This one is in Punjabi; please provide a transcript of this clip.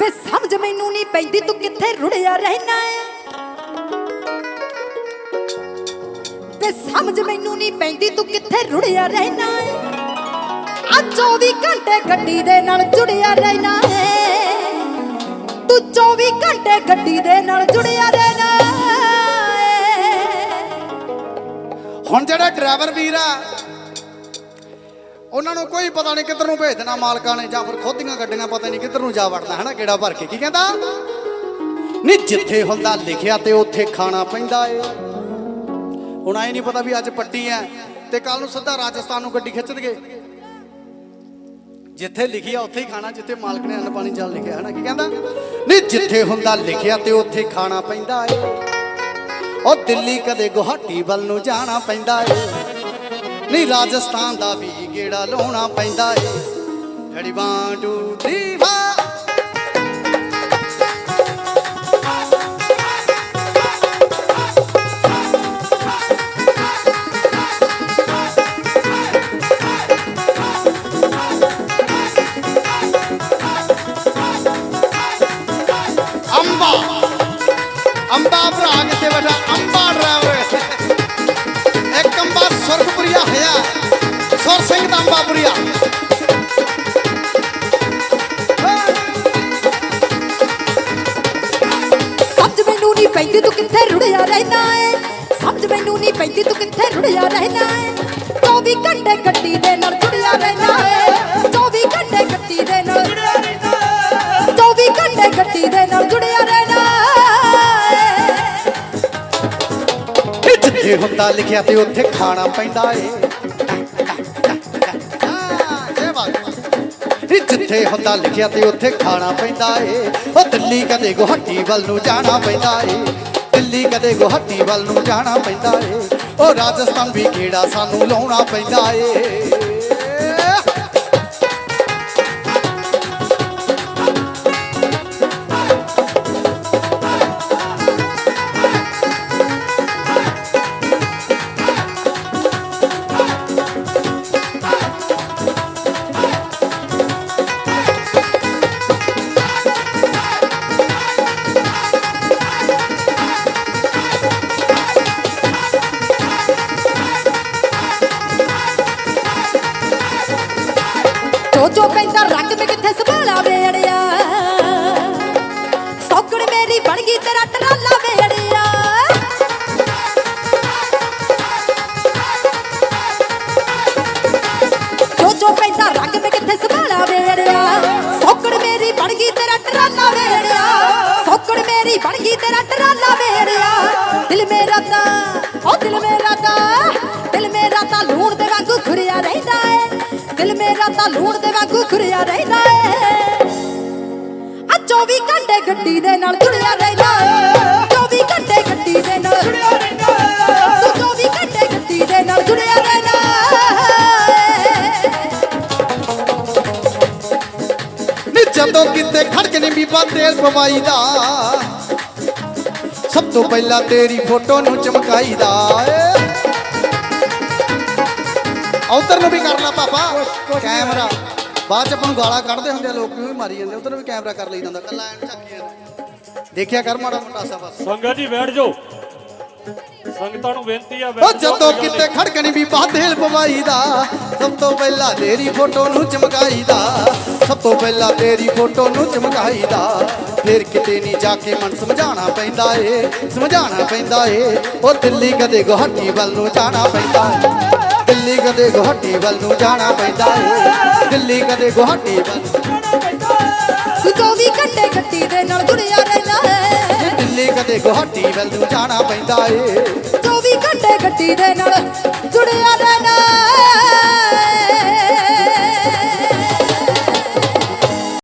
ਵੇ ਸਮਝ ਮੈਨੂੰ ਨਹੀਂ ਪੈਂਦੀ ਤੂੰ ਕਿੱਥੇ ਰੁੜਿਆ ਰਹਿਣਾ ਏ? ਵੇ ਸਮਝ ਮੈਨੂੰ ਨਹੀਂ ਪੈਂਦੀ ਤੂੰ ਕਿੱਥੇ ਰੁੜਿਆ ਰਹਿਣਾ ਏ? ਆ 24 ਘੰਟੇ ਗੱਡੀ ਦੇ ਨਾਲ ਜੁੜਿਆ ਰਹਿਣਾ ਏ। ਤੂੰ 24 ਘੰਟੇ ਗੱਡੀ ਦੇ ਨਾਲ ਜੁੜਿਆ ਰਹਿਣਾ ਏ। ਹੁਣ ਜਿਹੜਾ ਡਰਾਈਵਰ ਵੀਰ ਆ ਉਹਨਾਂ ਨੂੰ ਕੋਈ ਪਤਾ ਨਹੀਂ ਕਿੱਧਰ ਨੂੰ ਭੇਜ ਦੇਣਾ ਮਾਲਕਾਂ ਨੇ ਜਾਂ ਫਿਰ ਖੁਦ ਗੱਡੀਆਂ ਪਤਾ ਨਹੀਂ ਕਿੱਧਰ ਨੂੰ ਜਾ ਵੜਨਾ, ਹਨਾ, ਕਿਹੜਾ ਭਰ ਕੇ, ਕੀ ਕਹਿੰਦਾ? ਨਹੀਂ ਜਿੱਥੇ ਹੁੰਦਾ ਲਿਖਿਆ ਤੇ ਉੱਥੇ ਖਾਣਾ ਪੈਂਦਾ ਏ। ਹੁਣ ਆਏ ਨਹੀਂ ਪਤਾ ਵੀ ਅੱਜ ਪੱਟੀ ਐ ਤੇ ਕੱਲ ਨੂੰ ਸਿੱਧਾ ਰਾਜਸਥਾਨ ਨੂੰ ਗੱਡੀ ਖਿੱਚ ਦਗੇ। ਜਿੱਥੇ ਲਿਖਿਆ ਉੱਥੇ ਹੀ ਖਾਣਾ, ਜਿੱਥੇ ਮਾਲਕ ਨੇ ਅੰਨ ਪਾਣੀ ਚੱਲ ਲਿਖਿਆ, ਹਨਾ, ਕੀ ਕਹਿੰਦਾ? ਨਹੀਂ ਜਿੱਥੇ ਹੁੰਦਾ ਲਿਖਿਆ ਤੇ ਉੱਥੇ ਖਾਣਾ ਪੈਂਦਾ ਏ। ਉਹ ਦਿੱਲੀ ਕਦੇ ਗੁਹਾਟੀ ਵੱਲ ਨੂੰ ਜਾਣਾ ਪੈਂਦਾ ਏ। ਨਹੀਂ, ਰਾਜਸਥਾਨ ਦਾ ਵੀ ਗੇੜਾ ਲਾਉਣਾ ਪੈਂਦਾ ਏ। ਰੈਡੀ 1 2 3 4 ਅੰਬਾ। ਅੰਬਾ ਭਰਾ ਕਿੱਥੇ ਬੈਠਾ? ਅੰਬਾ ਡਰਾਈਵਰ ਅੰਬਾ ਸੁਰਖਪੁਰੀਆ ਹੈ ਸੁਰ ਸਿੰਘ ਦਾ ਸਮਝ ਮੈਨੂੰ ਨਹੀਂ ਪੈਂਦੀ ਤੂੰ ਕਿੱਥੇ ਰੁੜਿਆ ਰਹਿਣਾ ਏ। ਸਮਝ ਮੈਨੂੰ ਨਹੀਂ ਪੈਂਦੀ ਤੂੰ ਕਿੱਥੇ ਰੁੜਿਆ ਰਹਿਣਾ ਏ। 24 ਘੰਟੇ ਗੱਡੀ ਦੇ ਨਾਲ ਜੁੜਿਆ ਰਹਿਣਾ ਇਹ ਜਿੱਥੇ ਹੁੰਦਾ ਲਿਖਿਆ ਤੇ ਉੱਥੇ ਖਾਣਾ ਪੈਂਦਾ ਏ। ਜਿੱਥੇ ਹੁੰਦਾ ਲਿਖਿਆ ਤੇ ਉੱਥੇ ਖਾਣਾ ਪੈਂਦਾ ਏ। ਉਹ ਦਿੱਲੀ ਕਦੇ ਗੁਹਾਟੀ ਵੱਲ ਨੂੰ ਜਾਣਾ ਪੈਂਦਾ ਏ। ਦਿੱਲੀ ਕਦੇ ਗੁਹਾਟੀ ਵੱਲ ਨੂੰ ਜਾਣਾ ਪੈਂਦਾ ਏ। ਉਹ ਰਾਜਸਥਾਨ ਵੀ ਕਿਹੜਾ ਸਾਨੂੰ ਲਾਉਣਾ ਪੈਂਦਾ ਏ। ਜੋ ਜੋ ਪੈਂਦਾ ਰੰਗ ਮੈਂ ਕਿੱਥੇ ਸੰਭਾਲਾ ਵੇੜਿਆ? ਸੌਕੜ ਮੇਰੀ ਬਣ ਗਈ ਤੇਰਾ ਟਰਾਲਾ ਮੇਰਾ ਤਾਂ ਲੂਣ ਦੇ ਵਾਂਗੂ ਖੁਰਿਆ ਰਹਿੰਦਾ ਏ। ਆ 24 ਘੰਟੇ ਗੱਡੀ ਦੇ ਨਾਲ ਜੁੜਿਆ ਰਹਿੰਦਾ ਏ। 24 ਘੰਟੇ ਗੱਡੀ ਦੇ ਨਾਲ ਜੁੜਿਆ ਰਹਿੰਦਾ ਏ। 24 ਘੰਟੇ ਗੱਡੀ ਦੇ ਨਾਲ ਜੁੜਿਆ ਰਹਿੰਦਾ ਨੀ ਜਦੋਂ ਕਿਤੇ ਖੜਕ ਨਹੀਂ ਬੀਬਾ ਤੇਲ ਪਵਾਈਦਾ ਸਭ ਤੋਂ ਪਹਿਲਾਂ ਤੇਰੀ ਫੋਟੋ ਨੂੰ ਚਮਕਾਈਦਾ ਏ। ਉਧਰ ਨੂੰ ਵੀ ਕਰ ਲਾ ਪਾਪਾ। ਕੈਮਰਾ। ਬਾਅਦ ਚ ਆਪਾਂ ਨੂੰ ਗਾਲਾਂ ਕੱਢਦੇ ਹੁੰਦੇ ਆ ਲੋਕ ਵੀ ਮਾਰੀ ਜਾਂਦੇ ਉਧਰ ਵੀ ਕੈਮਰਾ ਕਰ ਲਈ ਜਾਂਦਾ ਕੱਲਾ ਐਨ ਜਾਂਦਾ ਦੇਖਿਆ ਕਰ ਮਾੜਾ ਮੋਟਾ ਸਾ ਬਸ। ਸੰਗਤ ਜੀ ਬੈਠ ਜਾਓ। ਸੰਗਤਾਂ ਨੂੰ ਬੇਨਤੀ ਆ ਉਹ ਬੈਠ ਜਾਓ, ਜਦੋਂ ਕਿਤੇ ਖੜਕਣੀ ਵੀ ਬਾਦਲ ਪਵਾਈਦਾ ਸਭ ਤੋਂ ਪਹਿਲਾਂ ਤੇਰੀ ਫੋਟੋ ਨੂੰ ਚਮਕਾਈਦਾ ਸਭ ਤੋਂ ਪਹਿਲਾਂ ਤੇਰੀ ਫੋਟੋ ਨੂੰ ਚਮਕਾਈਦਾ ਫਿਰ ਕਿਤੇ ਨਹੀਂ ਜਾ ਕੇ ਮਨ ਸਮਝਾਣਾ ਪੈਂਦਾ ਏ ਸਮਝਾਣਾ ਪੈਂਦਾ ਏ। ਉਹ ਦਿੱਲੀ ਕਦੇ ਗੁਹਾਟੀ ਵੱਲ ਨੂੰ ਜਾਣਾ ਪੈਂਦਾ ਏ। ਦਿੱਲੀ ਕਦੇ ਗੁਹਾਟੀ ਵੱਲ ਨੂੰ ਜਾਣਾ ਪੈਂਦਾ ਏ। ਦਿੱਲੀ ਕਦੇ ਗੁਹਾਟੀ ਵੱਲ ਤੂੰ 24 ਘੰਟੇ ਗੱਡੀ ਦੇ ਨਾਲ ਜੁੜਿਆ ਰਹਿੰਦਾ ਏ। ਦਿੱਲੀ ਕਦੇ ਗੁਹਾਟੀ ਵੱਲ ਨੂੰ ਜਾਣਾ ਪੈਂਦਾ ਏ। 24 ਘੰਟੇ ਗੱਡੀ ਦੇ ਨਾਲ